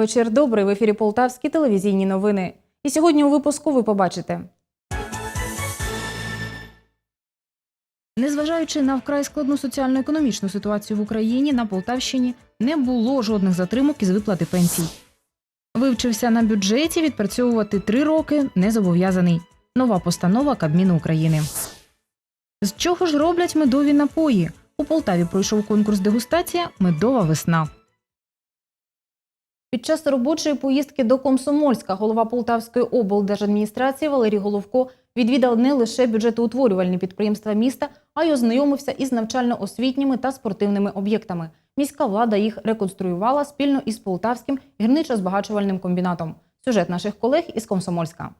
Вечір добрий в ефірі Полтавські телевізійні новини. І сьогодні у випуску ви побачите. Незважаючи на вкрай складну соціально-економічну ситуацію в Україні, на Полтавщині не було жодних затримок із виплати пенсій. Вивчився на бюджеті відпрацьовувати три роки не зобов'язаний. Нова постанова Кабміну України. З чого ж роблять медові напої? У Полтаві пройшов конкурс дегустація Медова весна. Під час робочої поїздки до Комсомольська голова Полтавської облдержадміністрації Валерій Головко відвідав не лише бюджетоутворювальні підприємства міста, а й ознайомився із навчально-освітніми та спортивними об'єктами. Міська влада їх реконструювала спільно із Полтавським гірничо-збагачувальним комбінатом. Сюжет наших колег із Комсомольська.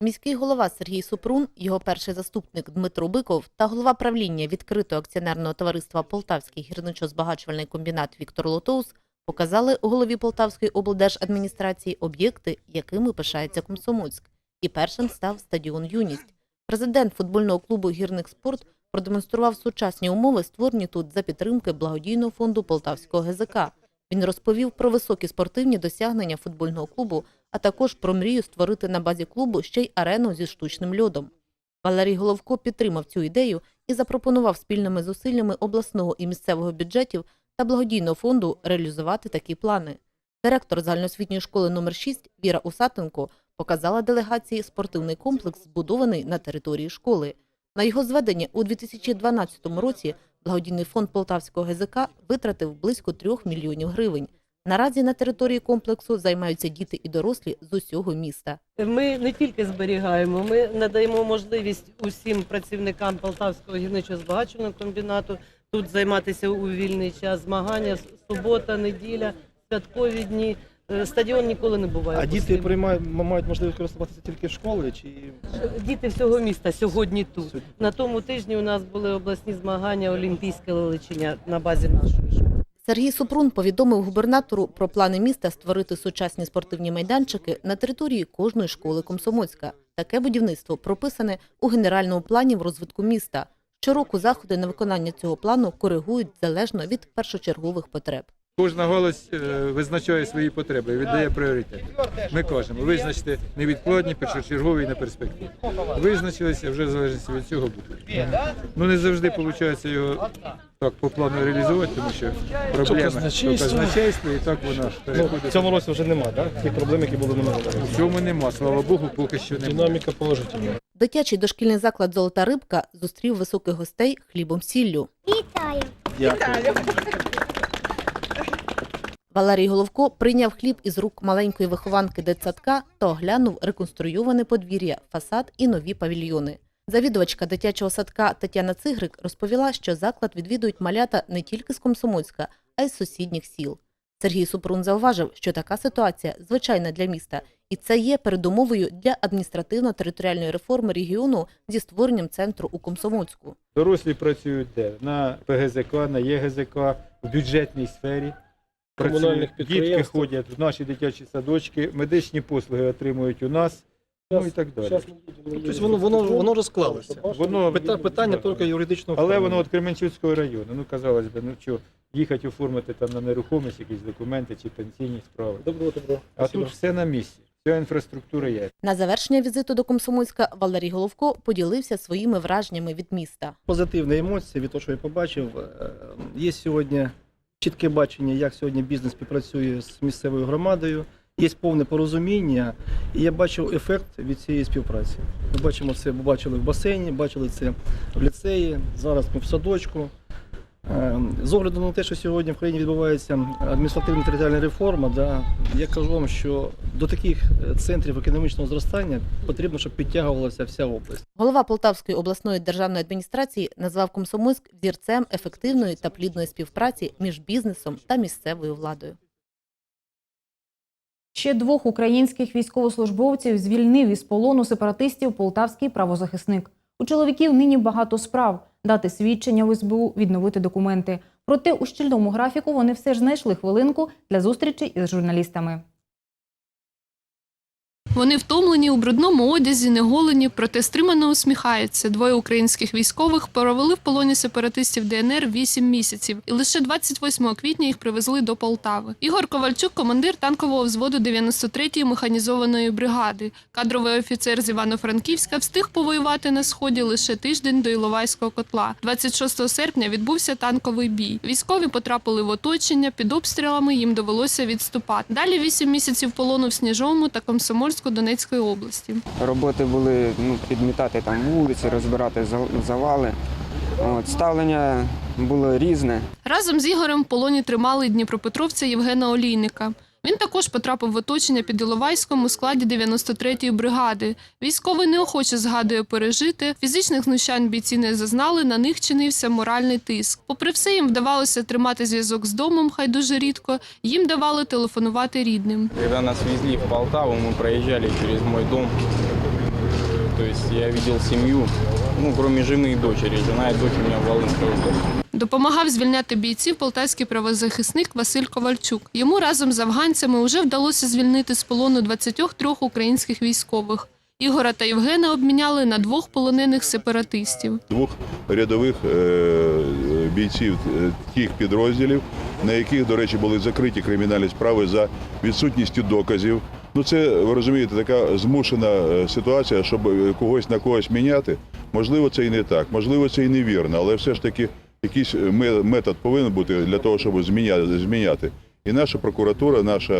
Міський голова Сергій Супрун, його перший заступник Дмитро Биков та голова правління відкритого акціонерного товариства Полтавський гірничо-збагачувальний комбінат Віктор Лотоус показали голові Полтавської облдержадміністрації об'єкти, якими пишається Комсомольськ. І першим став стадіон Юність. Президент футбольного клубу Гірник спорт продемонстрував сучасні умови, створені тут за підтримки благодійного фонду Полтавського ГЗК. Він розповів про високі спортивні досягнення футбольного клубу, а також про мрію створити на базі клубу ще й арену зі штучним льодом. Валерій Головко підтримав цю ідею і запропонував спільними зусиллями обласного і місцевого бюджетів та благодійного фонду реалізувати такі плани. Директор загальноосвітньої школи номер 6 Віра Усатенко показала делегації спортивний комплекс, збудований на території школи. На його зведення у 2012 році благодійний фонд Полтавського ГЗК витратив близько 3 мільйонів гривень. Наразі на території комплексу займаються діти і дорослі з усього міста. Ми не тільки зберігаємо, ми надаємо можливість усім працівникам Полтавського гірничо-збагачувального комбінату тут займатися у вільний час, змагання, субота, неділя, святкові дні. Е, Стадіон ніколи не буває. А діти приймають, мають можливість користуватися тільки в школі чи діти всього міста сьогодні тут. Сьогодні. На тому тижні у нас були обласні змагання Олімпійське величиня на базі нашої школи. Сергій Супрун повідомив губернатору про плани міста створити сучасні спортивні майданчики на території кожної школи Комсомольська. Таке будівництво прописане у генеральному плані в розвитку міста. Щороку заходи на виконання цього плану коригують залежно від першочергових потреб. Кожна галузь е, визначає свої потреби, віддає пріоритет. Ми кажемо, визначте невідкладні, першочергові і на перспективу. Визначилися, вже в залежності від цього буде. Ну не завжди виходить його так по плану реалізувати, тому що проблема казначейство, і так вона ну, переходить. в цьому році вже немає, так? Тих проблем, які були минулого року. В цьому нема, слава Богу, поки що немає. Динаміка положительна. Дитячий дошкільний заклад Золота рибка зустрів високих гостей хлібом сіллю. Вітаю! Дякую. Валерій Головко прийняв хліб із рук маленької вихованки дитсадка та оглянув реконструйоване подвір'я, фасад і нові павільйони. Завідувачка дитячого садка Тетяна Цигрик розповіла, що заклад відвідують малята не тільки з Комсомольська, а й з сусідніх сіл. Сергій Супрун зауважив, що така ситуація звичайна для міста, і це є передумовою для адміністративно-територіальної реформи регіону зі створенням центру у Комсомольську. Дорослі працюють де? На ПГЗК, на ЄГЗК, в бюджетній сфері. Комунальних Працюють. Дітки ходять в наші дитячі садочки, медичні послуги отримують у нас, ну і так далі. Тобто воно, воно, воно вже склалося. Воно Пита- питання тільки юридичного Але воно від Кременчуцького району. Ну, казалось би, ну що, їхати оформити там на нерухомість якісь документи чи пенсійні справи. Добро, добро. А тут все на місці. Вся інфраструктура є. На завершення візиту до Комсомольська Валерій Головко поділився своїми враженнями від міста. Позитивні емоції від того, що я побачив. Е, Є сьогодні чітке бачення, як сьогодні бізнес співпрацює з місцевою громадою. Є повне порозуміння, і я бачив ефект від цієї співпраці. Ми бачимо це, бачили в басейні, бачили це в ліцеї. Зараз ми в садочку. Е, З огляду на те, що сьогодні в країні відбувається адміністративна територіальна реформа, да, я кажу вам, що до таких е, центрів економічного зростання потрібно, щоб підтягувалася вся область. Голова Полтавської обласної державної адміністрації назвав Комсомольськ взірцем ефективної та плідної співпраці між бізнесом та місцевою владою. Ще двох українських військовослужбовців звільнив із полону сепаратистів полтавський правозахисник. У чоловіків нині багато справ дати свідчення в СБУ, відновити документи. Проте у щільному графіку вони все ж знайшли хвилинку для зустрічі із журналістами. Вони втомлені у брудному одязі, неголені, проте стримано усміхаються. Двоє українських військових провели в полоні сепаратистів ДНР 8 місяців, і лише 28 квітня їх привезли до Полтави. Ігор Ковальчук, командир танкового взводу 93-ї механізованої бригади. Кадровий офіцер з Івано-Франківська встиг повоювати на сході лише тиждень до Іловайського котла. 26 серпня відбувся танковий бій. Військові потрапили в оточення. Під обстрілами їм довелося відступати. Далі 8 місяців полону в Сніжовому та Комсомольську Донецької області. Роботи були ну, підмітати там вулиці, розбирати завали. От, ставлення було різне. Разом з Ігорем в полоні тримали дніпропетровця Євгена Олійника. Він також потрапив в оточення під Іловайськом у складі 93-ї бригади. Військовий неохоче згадує пережити. Фізичних знущань бійці не зазнали, на них чинився моральний тиск. Попри все, їм вдавалося тримати зв'язок з домом, хай дуже рідко. Їм давали телефонувати рідним. Когда нас везли в Полтаву, мы проезжали через мой дом. То я видел семью, ну, кроме жены и дочери. Жена и дочь у меня в Волынской области. Допомагав звільняти бійців полтавський правозахисник Василь Ковальчук. Йому разом з афганцями вже вдалося звільнити з полону 23 українських військових. Ігора та Євгена обміняли на двох полонених сепаратистів. двох рядових е, бійців е, тих підрозділів, на яких, до речі, були закриті кримінальні справи за відсутністю доказів. Ну, це ви розумієте, така змушена е, ситуація, щоб е, когось на когось міняти. Можливо, це і не так, можливо, це і невірно, але все ж таки якийсь ме- метод повинен бути для того, щоб зміняти. І наша прокуратура, наша,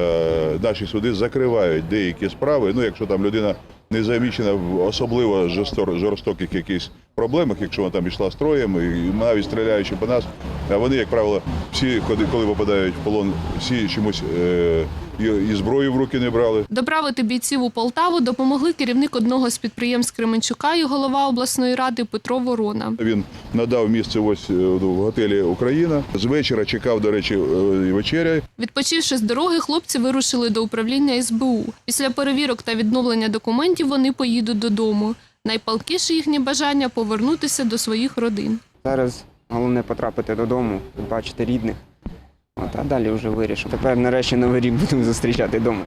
наші суди закривають деякі справи. Ну, якщо там людина не замічена в особливо жорсто- жорстоких якихось проблемах, якщо вона там йшла строєм, і навіть стріляючи по нас, а вони, як правило, всі, коли, коли попадають в полон, всі чомусь е, і, зброю в руки не брали. Доправити бійців у Полтаву допомогли керівник одного з підприємств Кременчука і голова обласної ради Петро Ворона. Він надав місце ось е, в готелі Україна. З вечора чекав, до речі, е, вечеря. Відпочивши з дороги, хлопці вирушили до управління СБУ. Після перевірок та відновлення документів вони поїдуть додому. Найпалкіше їхнє бажання повернутися до своїх родин. Зараз головне потрапити додому, бачити рідних. От, а далі вже вирішимо. Тепер нарешті новий рік будемо зустрічати вдома.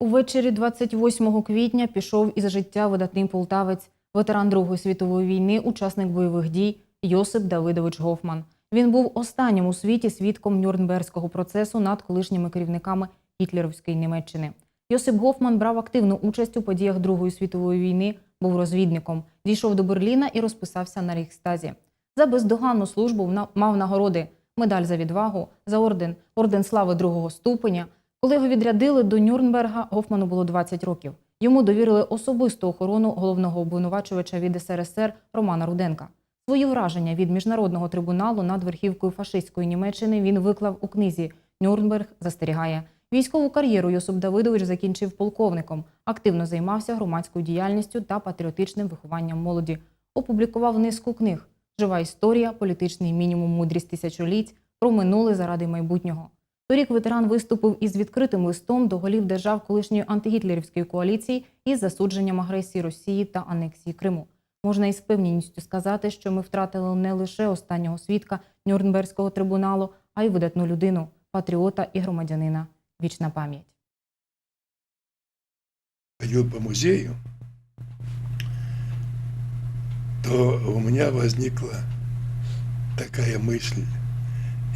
Увечері 28 квітня пішов із життя видатний полтавець, ветеран Другої світової війни, учасник бойових дій Йосип Давидович Гофман. Він був останнім у світі свідком Нюрнберзького процесу над колишніми керівниками гітлерівської Німеччини. Йосип Гофман брав активну участь у подіях Другої світової війни, був розвідником, дійшов до Берліна і розписався на Рейхстазі. За бездоганну службу мав нагороди медаль за відвагу, за орден, орден слави другого ступеня. Коли його відрядили до Нюрнберга, Гофману було 20 років. Йому довірили особисту охорону головного обвинувачувача від СРСР Романа Руденка. Свої враження від міжнародного трибуналу над верхівкою фашистської Німеччини він виклав у книзі Нюрнберг застерігає. Військову кар'єру Йосип Давидович закінчив полковником, активно займався громадською діяльністю та патріотичним вихованням молоді. Опублікував низку книг: Жива історія, політичний мінімум, мудрість тисячоліть, про минуле заради майбутнього. Торік ветеран виступив із відкритим листом до голів держав колишньої антигітлерівської коаліції із засудженням агресії Росії та анексії Криму. Можна із певністю сказати, що ми втратили не лише останнього свідка Нюрнберзького трибуналу, а й видатну людину, патріота і громадянина. Вічна пам'ять. ходил по музею, то у меня возникла такая мысль.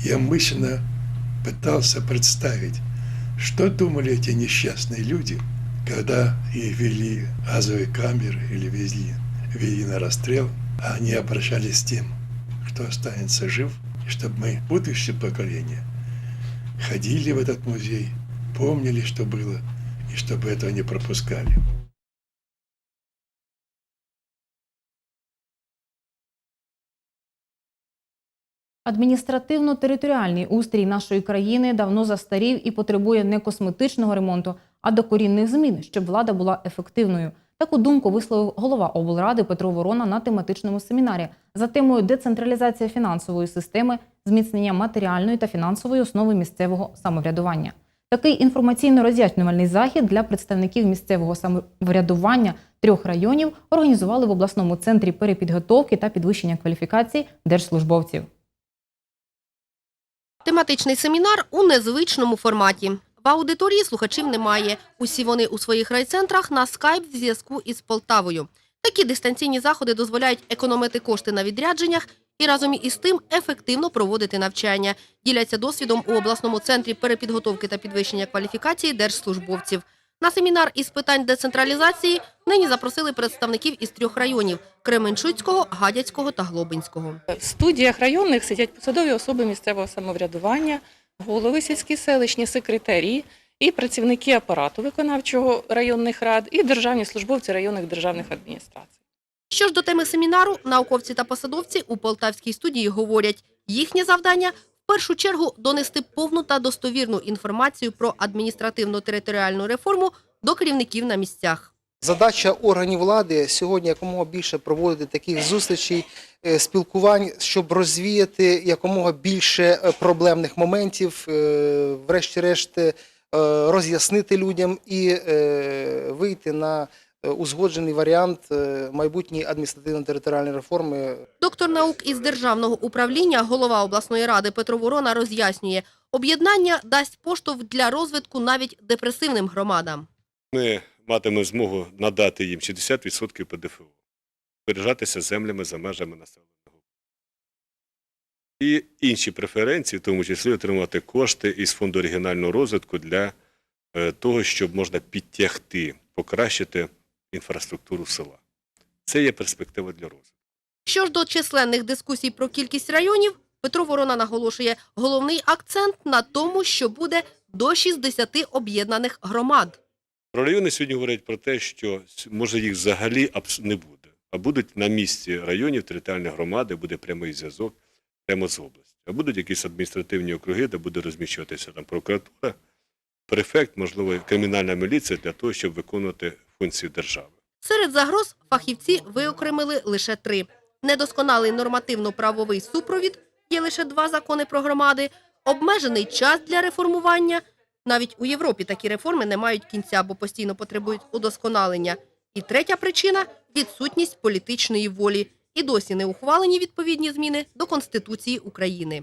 Я мысленно пытался представить, что думали эти несчастные люди, когда их вели газовые камеры или везли, вели на расстрел, а они обращались с тем, кто останется жив, и чтобы мы, будущее поколение, ходили в этот музей, помнили, что было, и чтобы этого не пропускали. Адміністративно-територіальний устрій нашої країни давно застарів і потребує не косметичного ремонту, а докорінних змін, щоб влада була ефективною. Таку думку висловив голова облради Петро Ворона на тематичному семінарі за темою децентралізація фінансової системи, зміцнення матеріальної та фінансової основи місцевого самоврядування. Такий інформаційно-роз'яснювальний захід для представників місцевого самоврядування трьох районів організували в обласному центрі перепідготовки та підвищення кваліфікації держслужбовців. Тематичний семінар у незвичному форматі. В аудиторії слухачів немає. Усі вони у своїх райцентрах на скайп в зв'язку із Полтавою. Такі дистанційні заходи дозволяють економити кошти на відрядженнях і разом із тим ефективно проводити навчання. Діляться досвідом у обласному центрі перепідготовки та підвищення кваліфікації держслужбовців. На семінар із питань децентралізації нині запросили представників із трьох районів – Кременчуцького, Гадяцького та Глобинського. В студіях районних сидять посадові особи місцевого самоврядування, голови сільські селищні секретарі і працівники апарату виконавчого районних рад, і державні службовці районних державних адміністрацій. Що ж до теми семінару, науковці та посадовці у полтавській студії говорять, їхнє завдання – в першу чергу донести повну та достовірну інформацію про адміністративно-територіальну реформу до керівників на місцях. Задача органів влади сьогодні якомога більше проводити таких зустрічей, е, спілкувань, щоб розвіяти якомога більше е, проблемних моментів, е, врешті-решт роз'яснити людям і вийти на узгоджений варіант е, майбутньої адміністративно-територіальної реформи Доктор наук із державного управління, голова обласної ради Петро Ворона роз'яснює, об'єднання дасть поштовх для розвитку навіть депресивним громадам. Ми матимемо змогу надати їм 60% ПДФО, виражатися землями за межами населеного. І інші преференції, в тому числі отримати кошти із фонду регіонального розвитку для е, того, щоб можна підтягти, покращити інфраструктуру села. Це є перспектива для розвитку. Що ж до численних дискусій про кількість районів, Петро Ворона наголошує, головний акцент на тому, що буде до 60 об'єднаних громад. Про райони сьогодні говорять про те, що може їх взагалі не буде, а будуть на місці районів територіальної громади, буде прямий зв'язок прямо з областю. А будуть якісь адміністративні округи, де буде розміщуватися там прокуратура, префект, можливо, кримінальна міліція для того, щоб виконувати функцію держави. Серед загроз фахівці виокремили лише три. Недосконалий нормативно-правовий супровід, є лише два закони про громади, обмежений час для реформування. Навіть у Європі такі реформи не мають кінця, бо постійно потребують удосконалення. І третя причина – відсутність політичної волі. І досі не ухвалені відповідні зміни до Конституції України.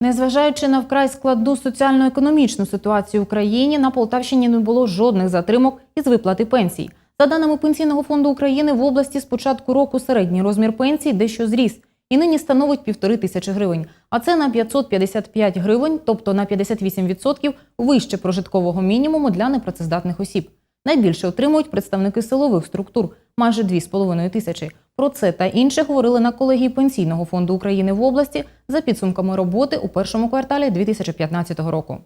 Незважаючи на вкрай складну соціально-економічну ситуацію в країні, на Полтавщині не було жодних затримок із виплати пенсій. За даними Пенсійного фонду України, в області з початку року середній розмір пенсій дещо зріс і нині становить півтори тисячі гривень. А це на 555 гривень, тобто на 58% вище прожиткового мінімуму для непрацездатних осіб. Найбільше отримують представники силових структур майже 2,5 тисячі. Про це та інше говорили на колегії Пенсійного фонду України в області за підсумками роботи у першому кварталі 2015 року.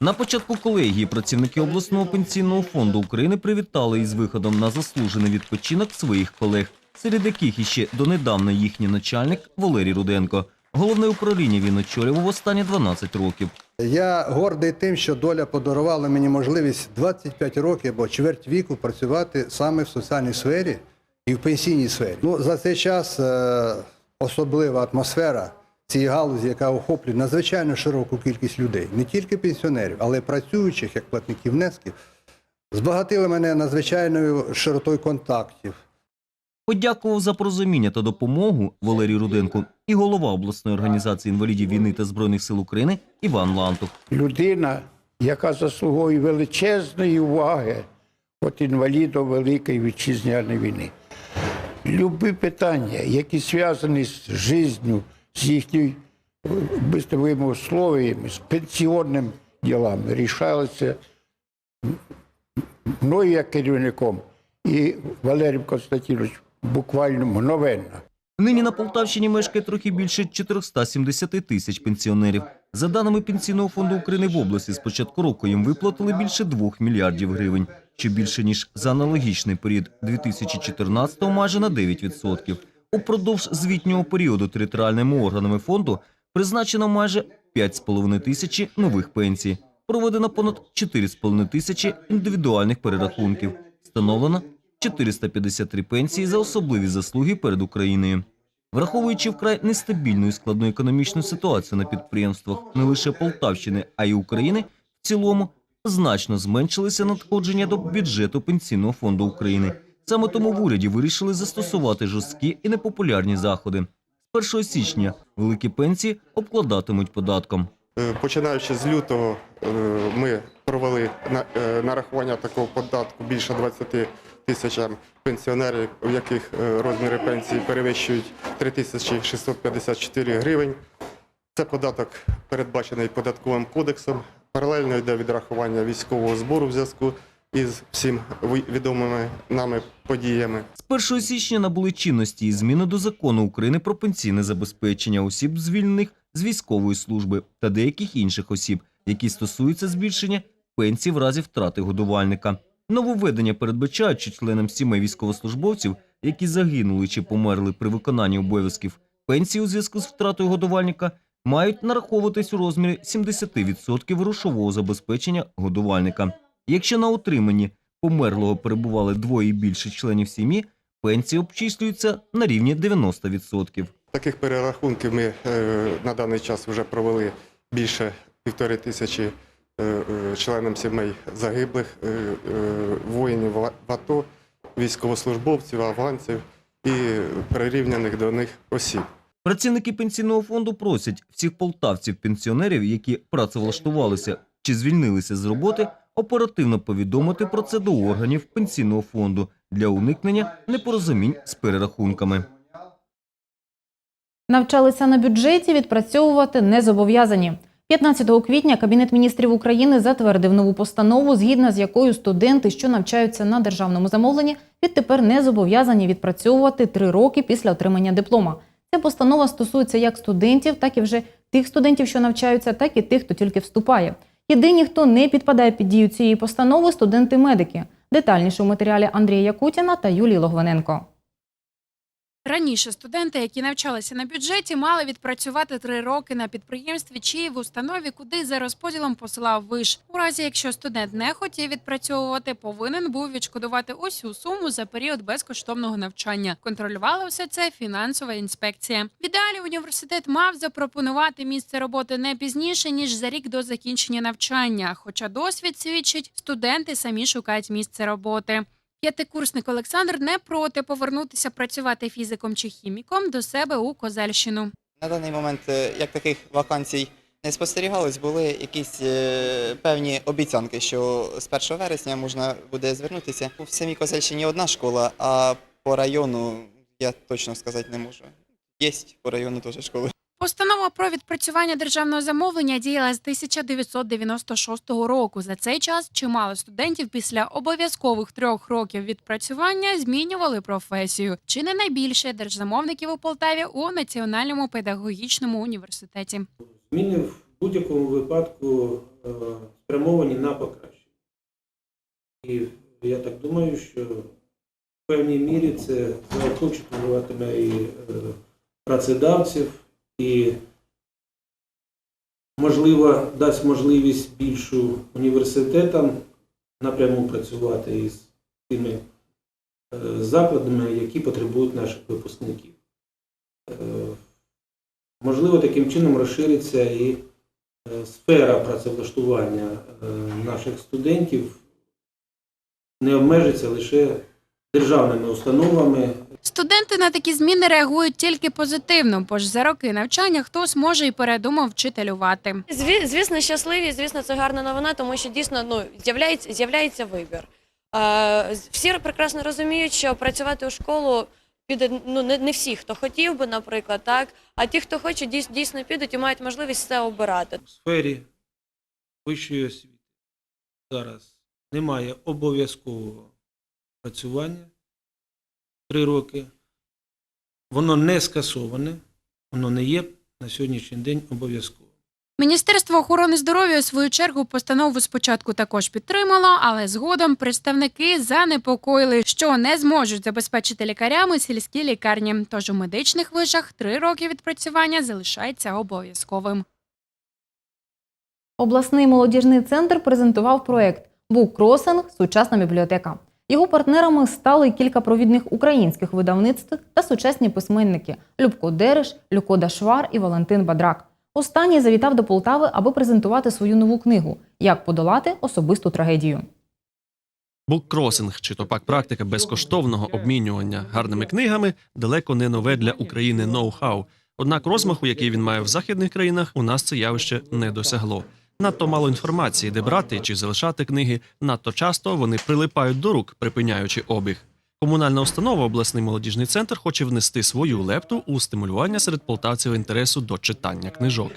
На початку колегії працівники обласного пенсійного фонду України привітали із виходом на заслужений відпочинок своїх колег, серед яких іще донедавна їхній начальник Валерій Руденко. Головне управління він очолював останні 12 років. Я гордий тим, що доля подарувала мені можливість 25 років або чверть віку працювати саме в соціальній сфері і в пенсійній сфері. Ну, за цей час е, особлива атмосфера цієї галузі, яка охоплює надзвичайно широку кількість людей, не тільки пенсіонерів, але й працюючих, як платників внесків, збагатили мене надзвичайною широтою контактів. Подякував за порозуміння та допомогу Валерій Руденко і голова обласної організації інвалідів війни та збройних сил України Іван Лантух. людина, яка заслуговує величезної уваги от інвалідів Великої вітчизняної війни. Любі питання, які зв'язані з життю, з їхньою бистовими условиями, з пенсіонним ділами, рішалися мною як керівником і Валерієм Константиновичем буквально мгновенно. Нині на Полтавщині мешкає трохи більше 470 тисяч пенсіонерів. За даними Пенсійного фонду України в області, з початку року їм виплатили більше 2 мільярдів гривень, що більше ніж за аналогічний період 2014-го майже на 9%. Упродовж звітнього періоду територіальними органами фонду призначено майже 5,5 тисячі нових пенсій. Проведено понад 4,5 тисячі індивідуальних перерахунків. Встановлено 453 пенсії за особливі заслуги перед Україною. Враховуючи вкрай нестабільну і складну економічну ситуацію на підприємствах не лише Полтавщини, а й України, в цілому значно зменшилися надходження до бюджету Пенсійного фонду України. Саме тому в уряді вирішили застосувати жорсткі і непопулярні заходи. З 1 січня великі пенсії обкладатимуть податком. Е, Починаючи з лютого, е, ми провели е, нарахування такого податку більше 20 тисячам пенсіонерів, у яких е, розміри пенсії перевищують 3654 гривень. Це податок передбачений податковим кодексом. Паралельно йде відрахування військового збору в зв'язку із всім відомими нами подіями. З 1 січня набули чинності і зміни до закону України про пенсійне забезпечення осіб, звільнених з військової служби та деяких інших осіб, які стосуються збільшення пенсій в разі втрати годувальника. Нововведення передбачають, що членам сімей військовослужбовців, які загинули чи померли при виконанні обов'язків пенсії у зв'язку з втратою годувальника, мають нараховуватись у розмірі 70% грошового забезпечення годувальника. Якщо на утриманні померлого перебували двоє і більше членів сім'ї, пенсії обчислюються на рівні 90%. Таких перерахунків ми е, на даний час вже провели більше півтори тисячі членам сімей загиблих, е, е, воїнів в АТО, військовослужбовців, афганців і прирівняних до них осіб. Працівники пенсійного фонду просять всіх полтавців-пенсіонерів, які працевлаштувалися чи звільнилися з роботи, оперативно повідомити про це до органів пенсійного фонду для уникнення непорозумінь з перерахунками. Навчалися на бюджеті, відпрацьовувати не зобов'язані. 15 квітня Кабінет міністрів України затвердив нову постанову, згідно з якою студенти, що навчаються на державному замовленні, відтепер не зобов'язані відпрацьовувати три роки після отримання диплома. Ця постанова стосується як студентів, так і вже тих студентів, що навчаються, так і тих, хто тільки вступає. Єдині, хто не підпадає під дію цієї постанови, студенти-медики. Детальніше у матеріалі Андрія Якутіна та Юлії Логвиненко. Раніше студенти, які навчалися на бюджеті, мали відпрацювати три роки на підприємстві чи в установі, куди за розподілом посилав виш. У разі, якщо студент не хотів відпрацьовувати, повинен був відшкодувати усю суму за період безкоштовного навчання. Контролювала все це фінансова інспекція. В ідеалі університет мав запропонувати місце роботи не пізніше ніж за рік до закінчення навчання. Хоча досвід свідчить, студенти самі шукають місце роботи. П'ятикурсник Олександр не проти повернутися працювати фізиком чи хіміком до себе у Козельщину. На даний момент е, як таких вакансій не спостерігалось, були якісь е, певні обіцянки, що з 1 вересня можна буде звернутися. В самій Козельщині одна школа, а по району я точно сказати не можу. Є по району теж школи. Постанова про відпрацювання державного замовлення діяла з 1996 року. За цей час чимало студентів після обов'язкових трьох років відпрацювання змінювали професію. Чи не найбільше держзамовників у Полтаві у Національному педагогічному університеті. Зміни в будь-якому випадку е, спрямовані на покращення. І я так думаю, що в певній мірі це заохочуватиме і е, працедавців, і, можливо, дасть можливість більшу університетам напряму працювати із тими е, закладами, які потребують наших випускників. Е, Можливо, таким чином розшириться і е, сфера працевлаштування наших студентів, не обмежиться лише державними установами. Студенти на такі зміни реагують тільки позитивно, бо ж за роки навчання хтось може і передумав вчителювати. Зві- Звісно, щасливі, звісно, це гарна новина, тому що дійсно ну, з'являється, з'являється вибір. Е, всі прекрасно розуміють, що працювати у школу піде ну, не, не всі, хто хотів би, наприклад, так, а ті, хто хоче, дійс- дійсно підуть і мають можливість це обирати. В сфері вищої освіти зараз немає обов'язкового працювання три роки. Воно не скасоване, воно не є на сьогоднішній день обов'язково. Міністерство охорони здоров'я у свою чергу постанову спочатку також підтримало, але згодом представники занепокоїли, що не зможуть забезпечити лікарями сільські лікарні. Тож у медичних вишах три роки відпрацювання залишається обов'язковим. Обласний молодіжний центр презентував проект Буккросинг Сучасна бібліотека. Його партнерами стали кілька провідних українських видавництв та сучасні письменники Любко Дереш, Люко Дашвар і Валентин Бадрак. Останній завітав до Полтави, аби презентувати свою нову книгу Як подолати особисту трагедію. Буккросинг, чи то пак практика безкоштовного обмінювання гарними книгами, далеко не нове для України ноу-хау. Однак розмаху, який він має в західних країнах, у нас це явище не досягло. Надто мало інформації, де брати чи залишати книги. Надто часто вони прилипають до рук, припиняючи обіг. Комунальна установа обласний молодіжний центр хоче внести свою лепту у стимулювання серед полтавців інтересу до читання книжок.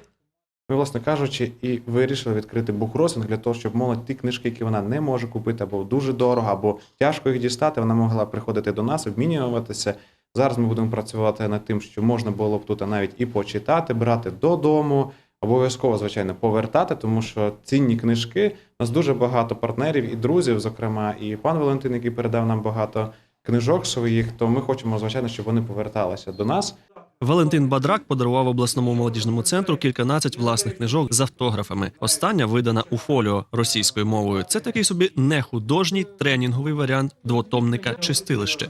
Ми, власне кажучи, і вирішили відкрити букросинг для того, щоб молодь ті книжки, які вона не може купити, або дуже дорого, або тяжко їх дістати, вона могла приходити до нас, обмінюватися. Зараз ми будемо працювати над тим, що можна було б тут навіть і почитати, брати додому, обов'язково, звичайно, повертати, тому що цінні книжки. У нас дуже багато партнерів і друзів, зокрема, і пан Валентин, який передав нам багато книжок своїх, то ми хочемо, звичайно, щоб вони поверталися до нас. Валентин Бадрак подарував обласному молодіжному центру кільканадцять власних книжок з автографами. Остання видана у фоліо російською мовою. Це такий собі нехудожній тренінговий варіант двотомника «Чистилище».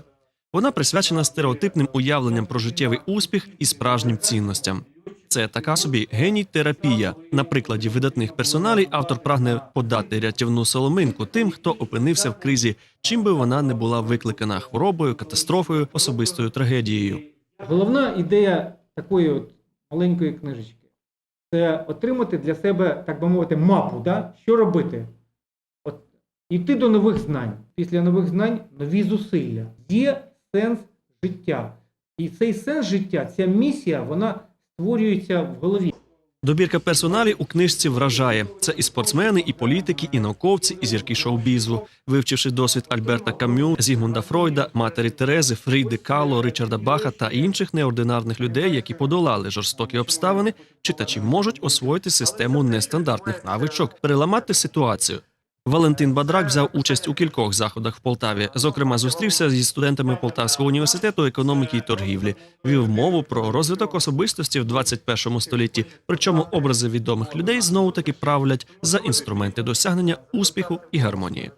Вона присвячена стереотипним уявленням про життєвий успіх і справжнім цінностям. Це така собі геній-терапія. На прикладі видатних персоналій автор прагне подати рятівну соломинку тим, хто опинився в кризі, чим би вона не була викликана хворобою, катастрофою, особистою трагедією. Головна ідея такої от маленької книжечки це отримати для себе, так би мовити, мапу, да? що робити. От, йти до нових знань. Після нових знань нові зусилля. Є сенс життя. І цей сенс життя, ця місія, вона створюється в голові. Добірка персоналів у книжці вражає. Це і спортсмени, і політики, і науковці, і зірки шоу-бізу. Вивчивши досвід Альберта Кам'ю, Зігмунда Фройда, матері Терези, Фріди Кало, Ричарда Баха та інших неординарних людей, які подолали жорстокі обставини, читачі можуть освоїти систему нестандартних навичок, переламати ситуацію. Валентин Бадрак взяв участь у кількох заходах в Полтаві. Зокрема, зустрівся зі студентами Полтавського університету економіки і торгівлі, вів мову про розвиток особистості в 21 столітті. Причому образи відомих людей знову таки правлять за інструменти досягнення успіху і гармонії.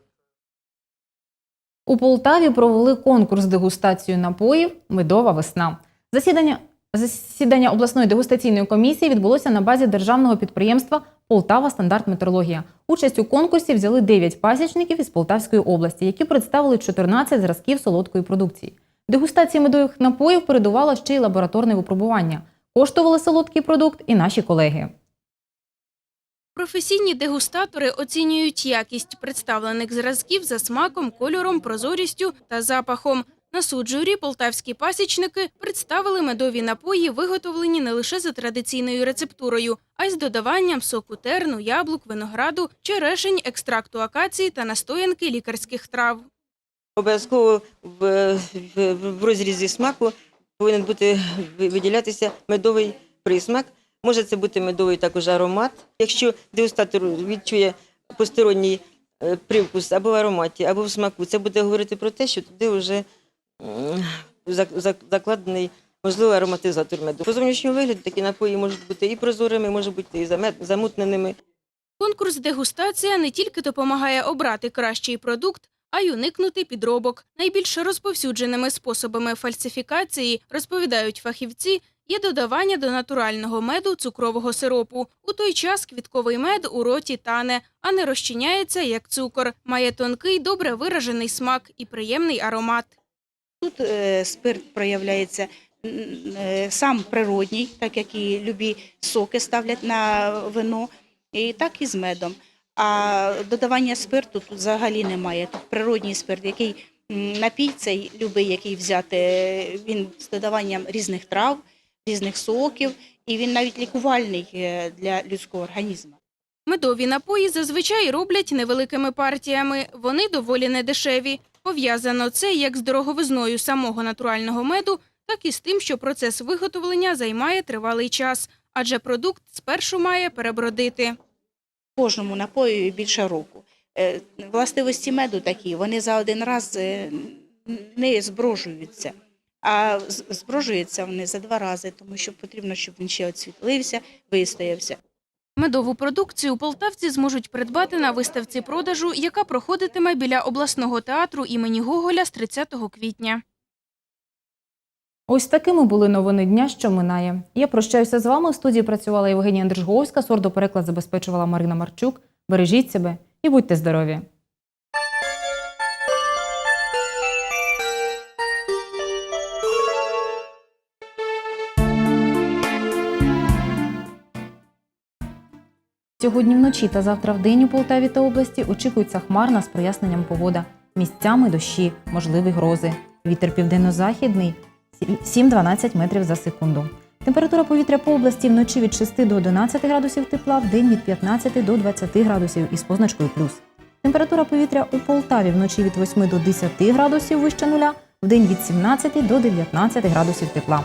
У Полтаві провели конкурс дегустацію напоїв Медова весна. Засідання засідання обласної дегустаційної комісії відбулося на базі державного підприємства Полтава Стандарт Метрологія. Участь у конкурсі взяли 9 пасічників із Полтавської області, які представили 14 зразків солодкої продукції. Дегустації медових напоїв передувало ще й лабораторне випробування. Коштували солодкий продукт і наші колеги. Професійні дегустатори оцінюють якість представлених зразків за смаком, кольором, прозорістю та запахом. На суд журі полтавські пасічники представили медові напої, виготовлені не лише за традиційною рецептурою, а й з додаванням соку терну, яблук, винограду, черешень, екстракту акації та настоянки лікарських трав. Обов'язково в, в, в розрізі смаку повинен бути виділятися медовий присмак. Може це бути медовий також аромат. Якщо дегустатор відчує посторонній е, привкус або в ароматі, або в смаку, це буде говорити про те, що туди вже закладений можливо ароматизатор меду. По зовнішньому вигляду такі напої можуть бути і прозорими, можуть бути і замутненими. Конкурс дегустація не тільки допомагає обрати кращий продукт, а й уникнути підробок. Найбільш розповсюдженими способами фальсифікації, розповідають фахівці, є додавання до натурального меду цукрового сиропу. У той час квітковий мед у роті тане, а не розчиняється як цукор. Має тонкий, добре виражений смак і приємний аромат. Тут е, спирт проявляється е, сам природній, так як і любі соки ставлять на вино, і так і з медом. А додавання спирту тут взагалі немає. Тут природній спирт, який напій цей любий, який взяти, е, він з додаванням різних трав, різних соків, і він навіть лікувальний для людського організму. Медові напої зазвичай роблять невеликими партіями. Вони доволі недешеві. Пов'язано це як з дороговизною самого натурального меду, так і з тим, що процес виготовлення займає тривалий час, адже продукт спершу має перебродити. Кожному напою більше року. Е, Властивості меду такі, вони за один раз е, не зброжуються, а зброжуються вони за два рази, тому що потрібно, щоб він ще оцвітлився, вистоявся. Медову продукцію полтавці зможуть придбати на виставці продажу, яка проходитиме біля обласного театру імені Гоголя з 30 квітня. Ось такими були новини дня, що минає. Я прощаюся з вами. В студії працювала Євгенія Держговська, сордопереклад забезпечувала Марина Марчук. Бережіть себе і будьте здорові! Сьогодні вночі та завтра вдень у Полтаві та області очікується хмарна з проясненням погода. Місцями дощі, можливі грози. Вітер південно-західний 7-12 метрів за секунду. Температура повітря по області вночі від 6 до 11 градусів тепла, вдень від 15 до 20 градусів із позначкою плюс. Температура повітря у Полтаві вночі від 8 до 10 градусів вище нуля, вдень від 17 до 19 градусів тепла.